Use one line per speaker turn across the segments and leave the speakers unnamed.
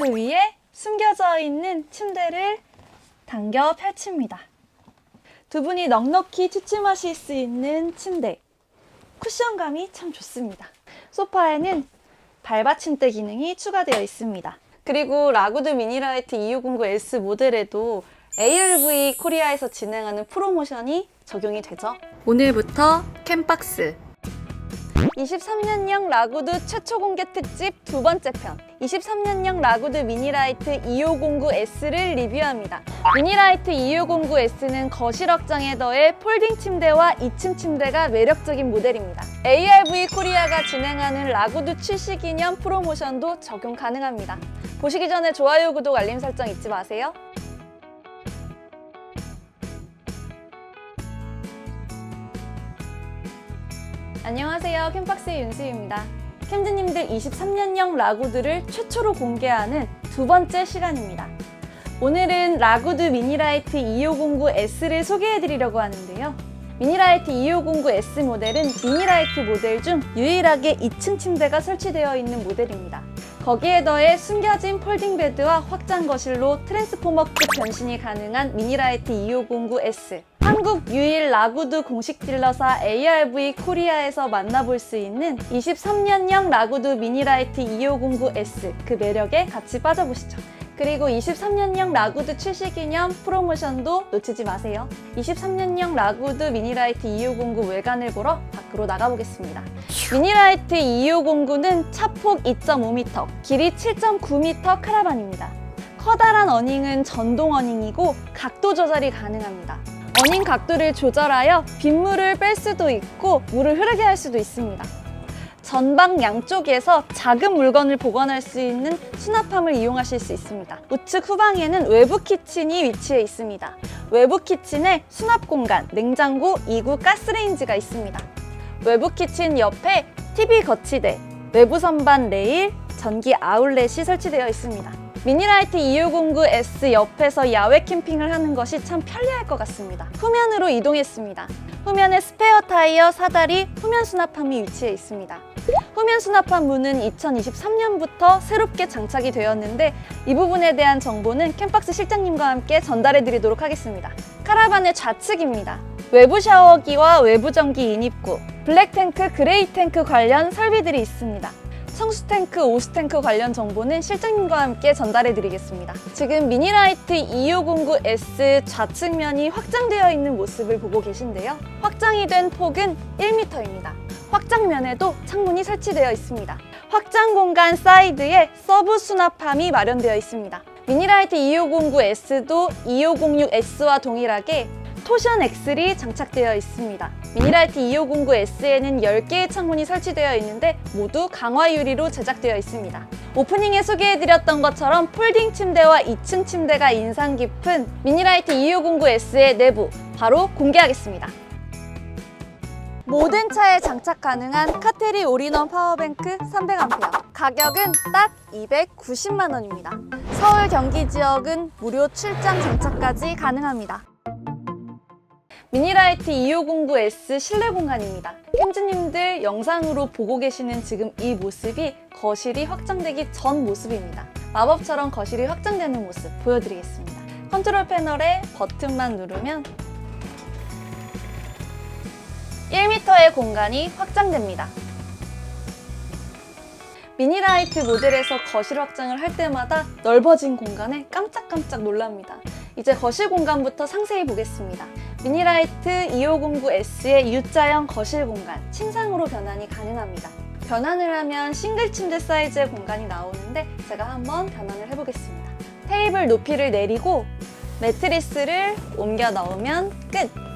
그 위에 숨겨져 있는 침대를 당겨 펼칩니다. 두 분이 넉넉히 취침하실 수 있는 침대. 쿠션감이 참 좋습니다. 소파에는 발받침대 기능이 추가되어 있습니다. 그리고 라구드 미니라이트 2509S 모델에도 ARV 코리아에서 진행하는 프로모션이 적용이 되죠. 오늘부터 캠박스 23년형 라구드 최초 공개 특집 두 번째 편 23년형 라구드 미니라이트 2509S를 리뷰합니다. 미니라이트 2509S는 거실 확장에 더해 폴딩 침대와 2층 침대가 매력적인 모델입니다. ARV 코리아가 진행하는 라구드 출시 기념 프로모션도 적용 가능합니다. 보시기 전에 좋아요, 구독, 알림 설정 잊지 마세요. 안녕하세요. 캠박스의 윤수입니다. 캠즈님들 23년형 라구드를 최초로 공개하는 두 번째 시간입니다. 오늘은 라구드 미니라이트 2509S를 소개해드리려고 하는데요. 미니라이트 2509S 모델은 미니라이트 모델 중 유일하게 2층 침대가 설치되어 있는 모델입니다. 거기에 더해 숨겨진 폴딩 베드와 확장 거실로 트랜스포머급 변신이 가능한 미니라이트 2509S. 한국 유일 라구드 공식 딜러사 ARV 코리아에서 만나볼 수 있는 23년형 라구드 미니라이트 2509S 그 매력에 같이 빠져보시죠. 그리고 23년형 라구드 출시 기념 프로모션도 놓치지 마세요. 23년형 라구드 미니라이트 2509 외관을 보러 밖으로 나가보겠습니다. 미니라이트 2509는 차폭 2.5m, 길이 7.9m 카라반입니다. 커다란 어닝은 전동 어닝이고 각도 조절이 가능합니다. 어닝 각도를 조절하여 빗물을 뺄 수도 있고 물을 흐르게 할 수도 있습니다. 전방 양쪽에서 작은 물건을 보관할 수 있는 수납함을 이용하실 수 있습니다. 우측 후방에는 외부 키친이 위치해 있습니다. 외부 키친에 수납 공간, 냉장고, 2구 가스레인지가 있습니다. 외부 키친 옆에 TV 거치대, 외부 선반 레일, 전기 아울렛이 설치되어 있습니다. 미니라이트 2509S 옆에서 야외 캠핑을 하는 것이 참 편리할 것 같습니다. 후면으로 이동했습니다. 후면에 스페어 타이어 사다리, 후면 수납함이 위치해 있습니다. 후면 수납함 문은 2023년부터 새롭게 장착이 되었는데 이 부분에 대한 정보는 캠박스 실장님과 함께 전달해 드리도록 하겠습니다. 카라반의 좌측입니다. 외부 샤워기와 외부 전기 인입구, 블랙 탱크, 그레이 탱크 관련 설비들이 있습니다. 청수 탱크, 오수 탱크 관련 정보는 실장님과 함께 전달해 드리겠습니다. 지금 미니라이트 2509S 좌측면이 확장되어 있는 모습을 보고 계신데요. 확장이 된 폭은 1m입니다. 확장면에도 창문이 설치되어 있습니다. 확장 공간 사이드에 서브 수납함이 마련되어 있습니다. 미니라이트 2509S도 2506S와 동일하게 토션 엑슬이 장착되어 있습니다. 미니라이트 2509S에는 10개의 창문이 설치되어 있는데 모두 강화 유리로 제작되어 있습니다. 오프닝에 소개해드렸던 것처럼 폴딩 침대와 2층 침대가 인상 깊은 미니라이트 2509S의 내부 바로 공개하겠습니다. 모든 차에 장착 가능한 카테리 올인원 파워뱅크 300A 가격은 딱 290만 원입니다. 서울 경기 지역은 무료 출장 장착까지 가능합니다. 미니라이트 2509S 실내 공간입니다. 캠즈님들 영상으로 보고 계시는 지금 이 모습이 거실이 확장되기 전 모습입니다. 마법처럼 거실이 확장되는 모습 보여드리겠습니다. 컨트롤 패널에 버튼만 누르면 1m의 공간이 확장됩니다. 미니라이트 모델에서 거실 확장을 할 때마다 넓어진 공간에 깜짝깜짝 놀랍니다. 이제 거실 공간부터 상세히 보겠습니다. 미니라이트 2509S의 U자형 거실 공간, 침상으로 변환이 가능합니다. 변환을 하면 싱글 침대 사이즈의 공간이 나오는데 제가 한번 변환을 해보겠습니다. 테이블 높이를 내리고 매트리스를 옮겨 넣으면 끝!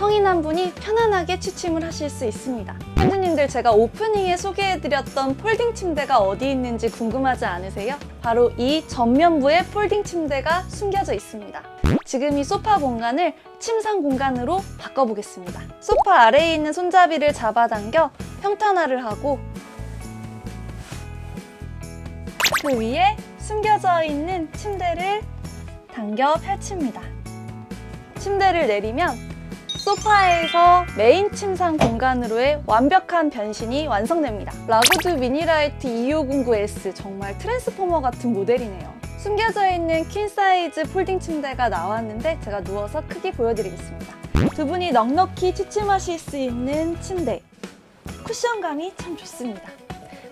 성인 한 분이 편안하게 취침을 하실 수 있습니다. 팬들님들 제가 오프닝에 소개해드렸던 폴딩 침대가 어디 있는지 궁금하지 않으세요? 바로 이 전면부에 폴딩 침대가 숨겨져 있습니다. 지금 이 소파 공간을 침상 공간으로 바꿔보겠습니다. 소파 아래에 있는 손잡이를 잡아당겨 평탄화를 하고 그 위에 숨겨져 있는 침대를 당겨 펼칩니다. 침대를 내리면 소파에서 메인 침상 공간으로의 완벽한 변신이 완성됩니다. 라구드 미니라이트 2509S 정말 트랜스포머 같은 모델이네요. 숨겨져 있는 퀸 사이즈 폴딩 침대가 나왔는데 제가 누워서 크게 보여드리겠습니다. 두 분이 넉넉히 취침하실 수 있는 침대. 쿠션감이 참 좋습니다.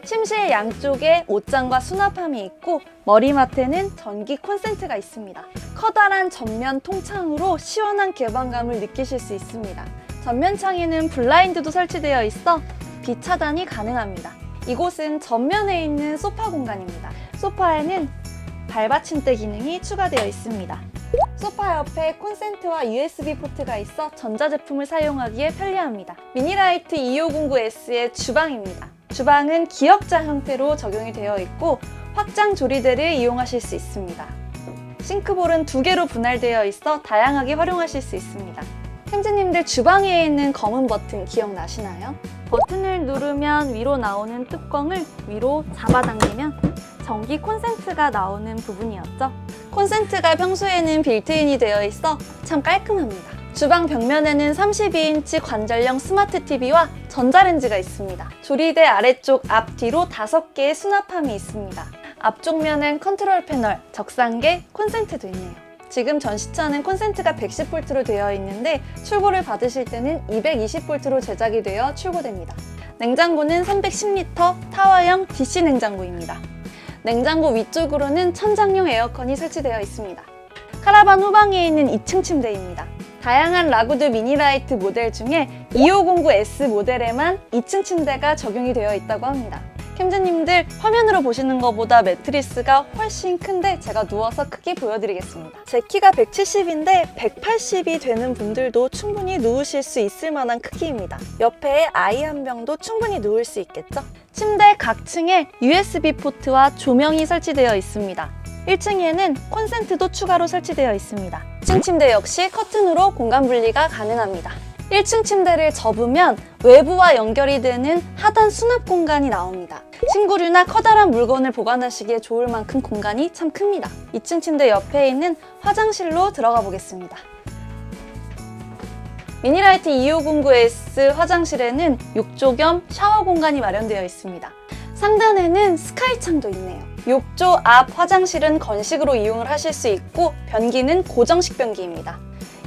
침실 양쪽에 옷장과 수납함이 있고 머리맡에는 전기 콘센트가 있습니다. 커다란 전면 통창으로 시원한 개방감을 느끼실 수 있습니다. 전면 창에는 블라인드도 설치되어 있어 빛 차단이 가능합니다. 이곳은 전면에 있는 소파 공간입니다. 소파에는 발받침대 기능이 추가되어 있습니다. 소파 옆에 콘센트와 USB 포트가 있어 전자제품을 사용하기에 편리합니다. 미니라이트 2509S의 주방입니다. 주방은 기역자 형태로 적용이 되어 있고 확장 조리대를 이용하실 수 있습니다. 싱크볼은 두 개로 분할되어 있어 다양하게 활용하실 수 있습니다. 햄즈님들 주방에 있는 검은 버튼 기억나시나요? 버튼을 누르면 위로 나오는 뚜껑을 위로 잡아당기면 전기 콘센트가 나오는 부분이었죠. 콘센트가 평소에는 빌트인이 되어 있어 참 깔끔합니다. 주방 벽면에는 32인치 관절형 스마트 TV와 전자레인지가 있습니다. 조리대 아래쪽 앞뒤로 5개의 수납함이 있습니다. 앞쪽 면엔 컨트롤 패널, 적상계, 콘센트도 있네요. 지금 전시차는 콘센트가 110V로 되어 있는데 출고를 받으실 때는 220V로 제작이 되어 출고됩니다. 냉장고는 310L 타워형 DC 냉장고입니다. 냉장고 위쪽으로는 천장용 에어컨이 설치되어 있습니다. 카라반 후방에 있는 2층 침대입니다. 다양한 라구드 미니라이트 모델 중에 2509S 모델에만 2층 침대가 적용이 되어 있다고 합니다. 캠즈님들 화면으로 보시는 것보다 매트리스가 훨씬 큰데 제가 누워서 크게 보여드리겠습니다. 제 키가 170인데 180이 되는 분들도 충분히 누우실 수 있을 만한 크기입니다. 옆에 아이 한 명도 충분히 누울 수 있겠죠? 침대 각 층에 USB 포트와 조명이 설치되어 있습니다. 1층에는 콘센트도 추가로 설치되어 있습니다. 2층 침대 역시 커튼으로 공간 분리가 가능합니다. 1층 침대를 접으면 외부와 연결이 되는 하단 수납 공간이 나옵니다. 친구류나 커다란 물건을 보관하시기에 좋을 만큼 공간이 참 큽니다. 2층 침대 옆에 있는 화장실로 들어가 보겠습니다. 미니라이트 2509S 화장실에는 욕조 겸 샤워 공간이 마련되어 있습니다. 상단에는 스카이 창도 있네요. 욕조 앞 화장실은 건식으로 이용을 하실 수 있고 변기는 고정식 변기입니다.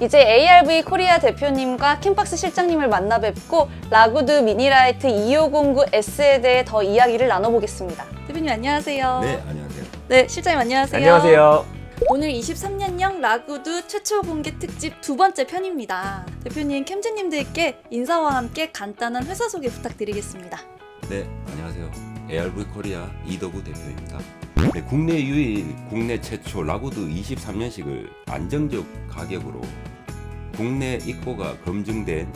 이제 ARV 코리아 대표님과 캠박스 실장님을 만나 뵙고 라구드 미니라이트 2509S에 대해 더 이야기를 나눠보겠습니다. 대표님 안녕하세요.
네, 안녕하세요.
네, 실장님 안녕하세요.
안녕하세요.
오늘 23년형 라구드 최초 공개 특집 두 번째 편입니다. 대표님, 캠즈님들께 인사와 함께 간단한 회사 소개 부탁드리겠습니다.
네, 안녕하세요. ARV 코리아 이덕우 대표입니다. 네, 국내 유일, 국내 최초 라구드 23년식을 안정적 가격으로 국내 입고가 검증된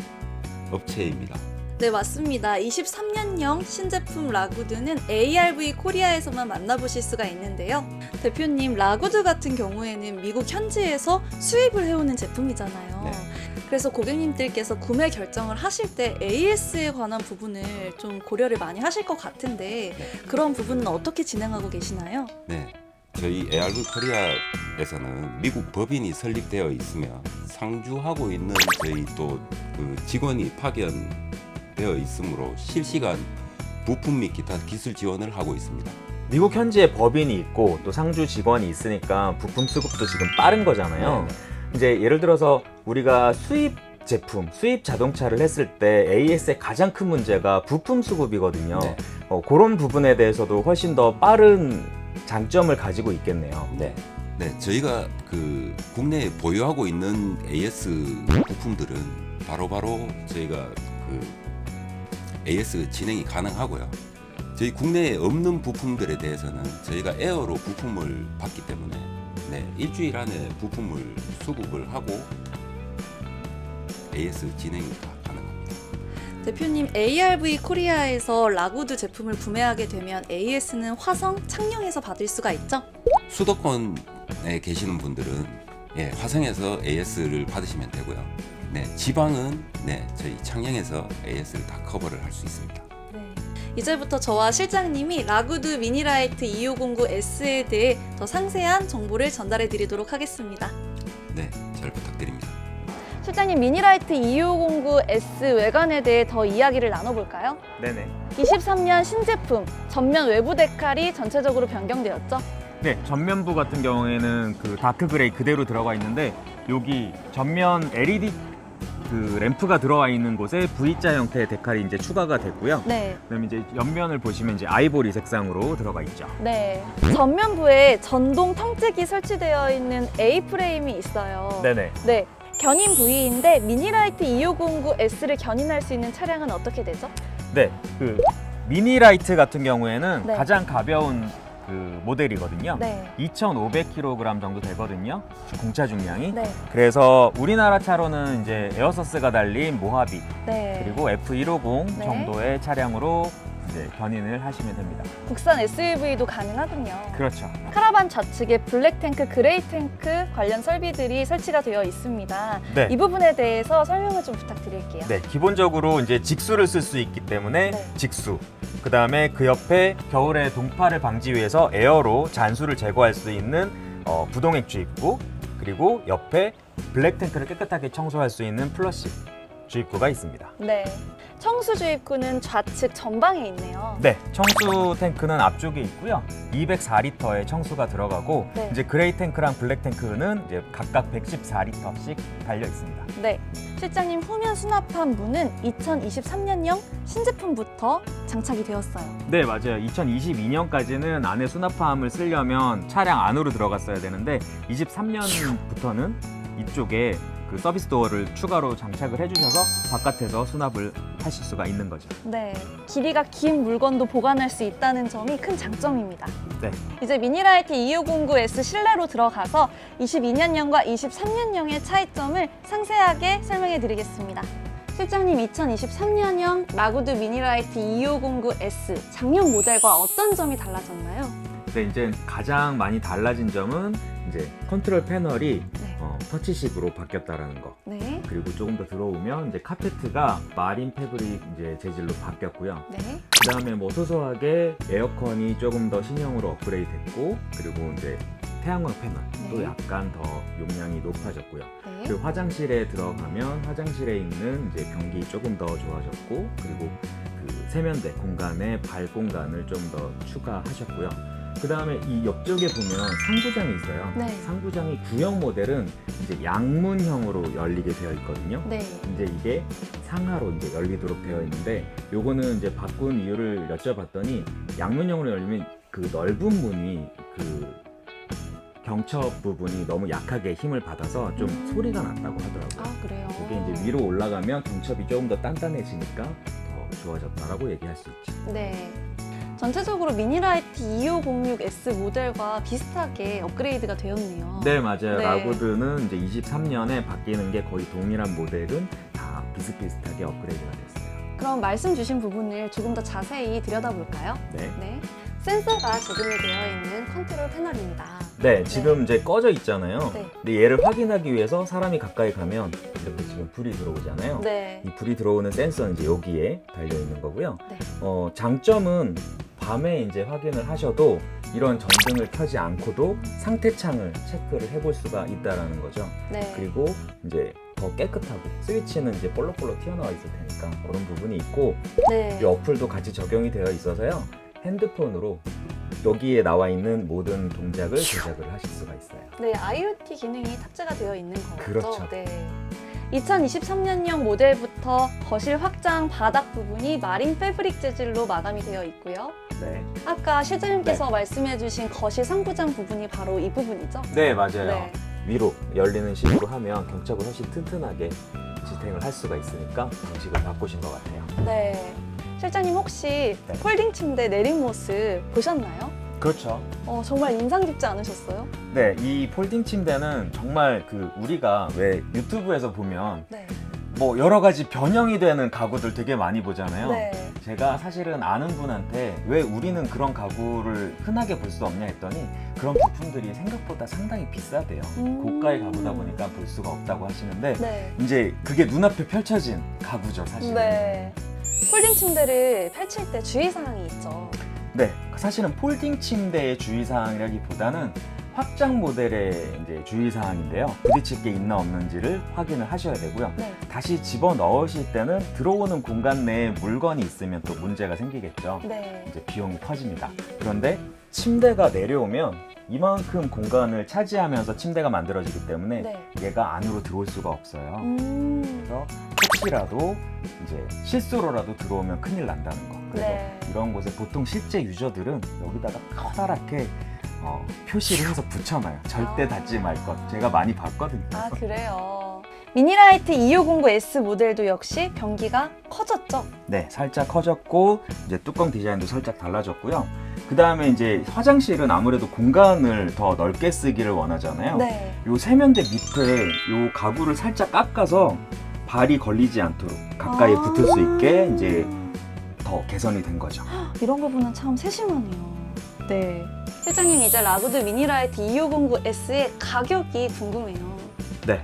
업체입니다.
네, 맞습니다. 23년형 신제품 라구드는 ARV 코리아에서만 만나보실 수가 있는데요. 대표님, 라구드 같은 경우에는 미국 현지에서 수입을 해오는 제품이잖아요.
네.
그래서 고객님들께서 구매 결정을 하실 때 AS에 관한 부분을 좀 고려를 많이 하실 것 같은데
네.
그런 부분은 어떻게 진행하고 계시나요?
네, 저희 ARV 코리아에서는 미국 법인이 설립되어 있으며 상주하고 있는 저희 또 그 직원이 파견되어 있으므로 실시간 부품 및 기타 기술 지원을 하고 있습니다.
미국 현지에 법인이 있고 또 상주 직원이 있으니까 부품 수급도 지금 빠른 거잖아요.
네,
이제 예를 들어서 우리가 수입 제품, 수입 자동차를 했을 때 AS의 가장 큰 문제가 부품 수급이거든요.
네.
어, 그런 부분에 대해서도 훨씬 더 빠른 장점을 가지고 있겠네요.
네. 네, 저희가 그 국내에 보유하고 있는 AS 부품들은 바로바로 저희가 그 AS 진행이 가능하고요. 저희 국내에 없는 부품들에 대해서는 저희가 에어로 부품을 받기 때문에 네, 일주일 안에 부품을 수급을 하고 AS 진행이 가- 가능합니다.
대표님 ARV 코리아에서 라구드 제품을 구매하게 되면 AS는 화성, 창녕에서 받을 수가 있죠?
수도권에 계시는 분들은 예, 화성에서 AS를 받으시면 되고요. 네, 지방은 네, 저희 창녕에서 AS를 다 커버를 할 수 있습니다.
이제부터 저와 실장님이 라구드 미니라이트 2509S에 대해 더 상세한 정보를 전달해 드리도록 하겠습니다.
네, 잘 부탁드립니다.
실장님 미니라이트 2509S 외관에 대해 더 이야기를 나눠볼까요?
네네.
23년 신제품 전면 외부 데칼이 전체적으로 변경되었죠.
네, 전면부 같은 경우에는 그 다크 그레이 그대로 들어가 있는데 여기 전면 LED 그 램프가 들어와 있는 곳에 V자 형태의 데칼이 이제 추가가 됐고요.
네.
그다음에 이제 옆면을 보시면 이제 아이보리 색상으로 들어가 있죠.
네. 전면부에 전동 텅재기 설치되어 있는 A 프레임이 있어요.
네네.
네. 견인 부위인데 미니라이트 2509S를 견인할 수 있는 차량은 어떻게 되죠?
네, 그 미니 라이트 같은 경우에는
네.
가장 가벼운 그 모델이거든요.
네.
2,500kg 정도 되거든요. 공차 중량이.
네.
그래서 우리나라 차로는 이제 에어서스가 달린 모하비
네.
그리고 F150
네.
정도의 차량으로 이제 견인을 하시면 됩니다.
국산 SUV도 가능하군요.
그렇죠.
카라반 좌측에 블랙 탱크, 그레이 탱크 관련 설비들이 설치가 되어 있습니다.
네.
이 부분에 대해서 설명을 좀 부탁드릴게요.
네, 기본적으로 이제 직수를 쓸 수 있기 때문에
네.
직수. 그 다음에 그 옆에 겨울에 동파를 방지 위해서 에어로 잔수를 제거할 수 있는 어, 부동액 주입구 그리고 옆에 블랙 탱크를 깨끗하게 청소할 수 있는 플러시 주입구가 있습니다.
네. 청수 주입구는 좌측 전방에 있네요.
네, 청수 탱크는 앞쪽에 있고요. 204리터의 청수가 들어가고
네.
이제 그레이 탱크랑 블랙 탱크는 이제 각각 114리터씩 달려 있습니다.
네. 실장님 후면 수납함 문은 2023년형 신제품부터 장착이 되었어요.
네, 맞아요. 2022년까지는 안에 수납함을 쓰려면 차량 안으로 들어갔어야 되는데 23년부터는 이쪽에 그 서비스 도어를 추가로 장착을 해주셔서 바깥에서 수납을 하실 수가 있는 거죠.
네. 길이가 긴 물건도 보관할 수 있다는 점이 큰 장점입니다.
네.
이제 미니라이트 2509S 실내로 들어가서 22년형과 23년형의 차이점을 상세하게 설명해 드리겠습니다. 실장님 2023년형 라구드 미니라이트 2509S 작년 모델과 어떤 점이 달라졌나요?
근데 이제 가장 많이 달라진 점은 이제 컨트롤 패널이
네.
어, 터치식으로 바뀌었다라는 거.
네.
그리고 조금 더 들어오면 이제 카페트가 마린 패브릭 이제 재질로 바뀌었고요.
네.
그다음에 뭐 소소하게 에어컨이 조금 더 신형으로 업그레이드 됐고 그리고 이제 태양광 패널도
네.
약간 더 용량이 높아졌고요.
네.
그리고 화장실에 들어가면 화장실에 있는 이제 변기 조금 더 좋아졌고 그리고 그 세면대 공간에 발 공간을 좀 더 추가하셨고요. 그 다음에 이 옆쪽에 보면 상부장이 있어요.
네.
상부장이 구형 모델은 이제 양문형으로 열리게 되어 있거든요.
네.
이제 이게 상하로 이제 열리도록 되어 있는데 요거는 이제 바꾼 이유를 여쭤봤더니 양문형으로 열리면 그 넓은 문이 그 경첩 부분이 너무 약하게 힘을 받아서 좀
음.
소리가 났다고 하더라고요.
아, 그래요.
이게 이제 위로 올라가면 경첩이 조금 더 단단해지니까 더 좋아졌다라고 얘기할 수 있죠.
네. 전체적으로 미니라이트 2506S 모델과 비슷하게 업그레이드가 되었네요.
네 맞아요.
네.
라고드는 이제 23년에 바뀌는 게 거의 동일한 모델은 다 비슷비슷하게 업그레이드가 됐어요.
그럼 말씀 주신 부분을 조금 더 자세히 들여다볼까요?
네.
네. 센서가 제공이 되어 있는 컨트롤 패널입니다.
네, 지금 이제 꺼져 있잖아요.
네.
근데 얘를 확인하기 위해서 사람이 가까이 가면 이렇게 지금 불이 들어오잖아요.
네.
이 불이 들어오는 센서는 이제 여기에 달려 있는 거고요.
네.
어, 장점은 밤에 이제 확인을 하셔도 이런 전등을 켜지 않고도 상태 창을 체크를 해볼 수가 있다라는 거죠.
네.
그리고 이제 더 깨끗하고 스위치는 이제 볼록볼록 튀어나와 있을 테니까 그런 부분이 있고
네.
이 어플도 같이 적용이 되어 있어서요. 핸드폰으로 여기에 나와 있는 모든 동작을 조작을 하실 수가 있어요.
네, IoT 기능이 탑재가 되어 있는 거죠.
그렇죠.
네. 2023년형 모델부터 거실 확장 바닥 부분이 마린 패브릭 재질로 마감이 되어 있고요.
네.
아까 실장님께서 말씀해주신 거실 상부장 부분이 바로 이 부분이죠?
네, 맞아요.
네.
위로 열리는 식으로 하면 경첩을 훨씬 튼튼하게 지탱을 할 수가 있으니까 방식을 바꾸신 것 같아요.
네. 실장님 혹시
네.
폴딩 침대 내린 모습 보셨나요?
그렇죠.
어, 정말 인상 깊지 않으셨어요?
네, 이 폴딩 침대는 정말 그 우리가 왜 유튜브에서 보면
네.
뭐 여러 가지 변형이 되는 가구들 되게 많이 보잖아요.
네.
제가 사실은 아는 분한테 왜 우리는 그런 가구를 흔하게 볼 수 없냐 했더니 그런 부품들이 생각보다 상당히 비싸대요.
음.
고가의 가구다 보니까 볼 수가 없다고 하시는데
네.
이제 그게 눈앞에 펼쳐진 가구죠, 사실은.
네. 폴딩 침대를 펼칠 때 주의사항이 있죠.
네, 사실은 폴딩 침대의 주의사항이라기보다는 확장 모델의 이제 주의사항인데요. 부딪힐 게 있나 없는지를 확인을 하셔야 되고요.
네.
다시 집어 넣으실 때는 들어오는 공간 내에 물건이 있으면 또 문제가 생기겠죠.
네.
이제 비용이 커집니다. 그런데 침대가 내려오면 이만큼 공간을 차지하면서 침대가 만들어지기 때문에
네.
얘가 안으로 들어올 수가 없어요.
음.
그래서 혹시라도 이제 실수로라도 들어오면 큰일 난다는 거. 그래서
네.
이런 곳에 보통 실제 유저들은 여기다가 커다랗게 어, 표시를 해서 붙여놔요. 절대
아.
닿지 말 것. 제가 많이 봤거든요.
아, 그래요. 미니라이트 2509S 모델도 역시 변기가 커졌죠?
네, 살짝 커졌고 이제 뚜껑 디자인도 살짝 달라졌고요. 그 다음에 이제 화장실은 아무래도 공간을 더 넓게 쓰기를 원하잖아요.
네.
요 세면대 밑에 요 가구를 살짝 깎아서 발이 걸리지 않도록 가까이
아.
붙을 수 있게 이제 더 개선이 된 거죠.
이런 거 보면 참 세심하네요. 네. 실장님 이제 라구드 미니라이트 2509S의 가격이 궁금해요.
네.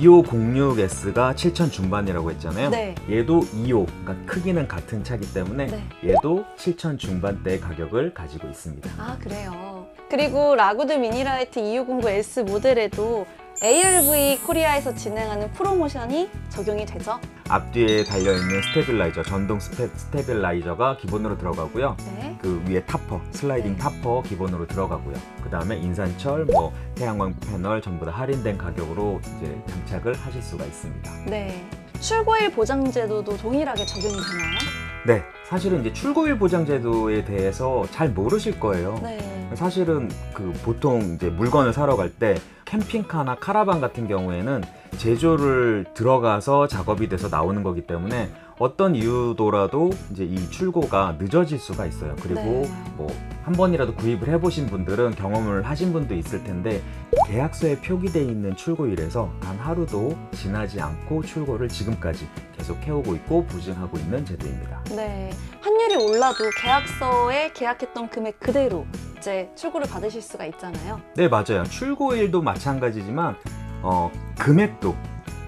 2506S가 7천 중반이라고 했잖아요.
네.
얘도 25, 그러니까 크기는 같은 차기 때문에
네.
얘도 7천 중반대 가격을 가지고 있습니다.
아, 그래요. 그리고 라구드 미니라이트 2509S 모델에도 ARV 코리아에서 진행하는 프로모션이 적용이 되죠?
앞뒤에 달려있는 스테빌라이저, 전동 스테, 스테빌라이저가 기본으로 들어가고요.
네.
그 위에 타퍼, 슬라이딩
네.
타퍼 기본으로 들어가고요. 그 다음에 인산철, 뭐 태양광 패널 전부 다 할인된 가격으로 이제 장착을 하실 수가 있습니다.
네. 출고일 보장 제도도 동일하게 적용이 되나요?
네, 사실은 이제 출고일 보장 제도에 대해서 잘 모르실 거예요.
네.
사실은 그 보통 이제 물건을 사러 갈 때 캠핑카나 카라반 같은 경우에는 제조를 들어가서 작업이 돼서 나오는 거기 때문에 어떤 이유도라도 이제 이 출고가 늦어질 수가 있어요. 그리고
네.
뭐한 번이라도 구입을 해보신 분들은 경험을 하신 분도 있을 텐데 계약서에 표기돼 있는 출고일에서 단 하루도 지나지 않고 출고를 지금까지 계속 해오고 있고 보증하고 있는 제도입니다.
네. 환율이 올라도 계약서에 계약했던 금액 그대로 이제 출고를 받으실 수가 있잖아요.
네 맞아요 출고일도 마찬가지지만 어, 금액도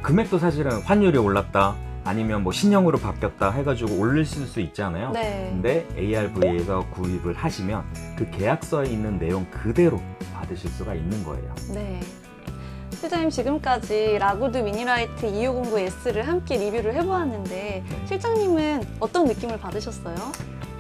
금액도 사실은 환율이 올랐다 아니면 뭐 신형으로 바뀌었다 해가지고 올리실 수 있잖아요
네.
근데 ARV에서 구입을 하시면 그 계약서에 있는 내용 그대로 받으실 수가 있는 거예요
네. 실장님 지금까지 라구드 미니라이트 2509S를 함께 리뷰를 해보았는데 실장님은 어떤 느낌을 받으셨어요?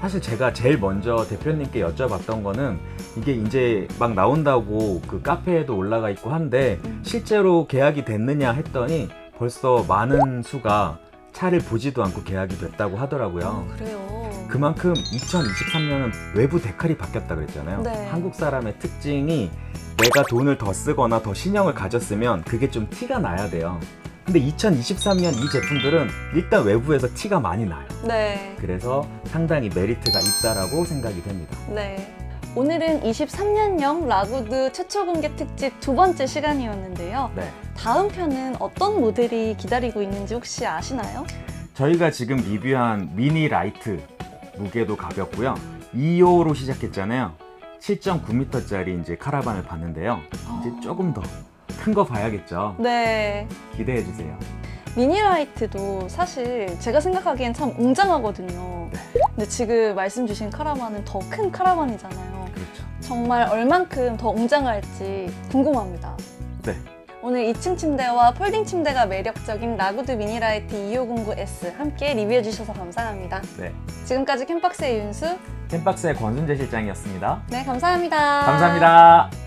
사실 제가 제일 먼저 대표님께 여쭤봤던 거는 이게 이제 막 나온다고 그 카페에도 올라가 있고 한데
음.
실제로 계약이 됐느냐 했더니 벌써 많은 수가 차를 보지도 않고 계약이 됐다고 하더라고요.
어, 그래요.
그만큼 2023년은 외부 데칼이 바뀌었다 그랬잖아요.
네.
한국 사람의 특징이 내가 돈을 더 쓰거나 더 신형을 가졌으면 그게 좀 티가 나야 돼요. 근데 2023년 이 제품들은 일단 외부에서 티가 많이 나요.
네.
그래서 상당히 메리트가 있다라고 생각이 됩니다.
네. 오늘은 23년형 라구드 최초 공개 특집 두 번째 시간이었는데요.
네.
다음 편은 어떤 모델이 기다리고 있는지 혹시 아시나요?
저희가 지금 리뷰한 미니 라이트 무게도 가볍고요. 2호로 시작했잖아요. 7.9m짜리 이제 카라반을 봤는데요. 이제 조금 더 큰 거 봐야겠죠.
네.
기대해 주세요.
미니라이트도 사실 제가 생각하기엔 참 웅장하거든요.
네.
근데 지금 말씀 주신 카라반은 더 큰 카라반이잖아요. 정말 얼만큼 더 웅장할지 궁금합니다.
네.
오늘 2층 침대와 폴딩 침대가 매력적인 라구드 미니라이트 2509S 함께 리뷰해 주셔서 감사합니다.
네.
지금까지 캠박스의 윤수.
캠박스의 권순재 실장이었습니다.
네, 감사합니다.
감사합니다.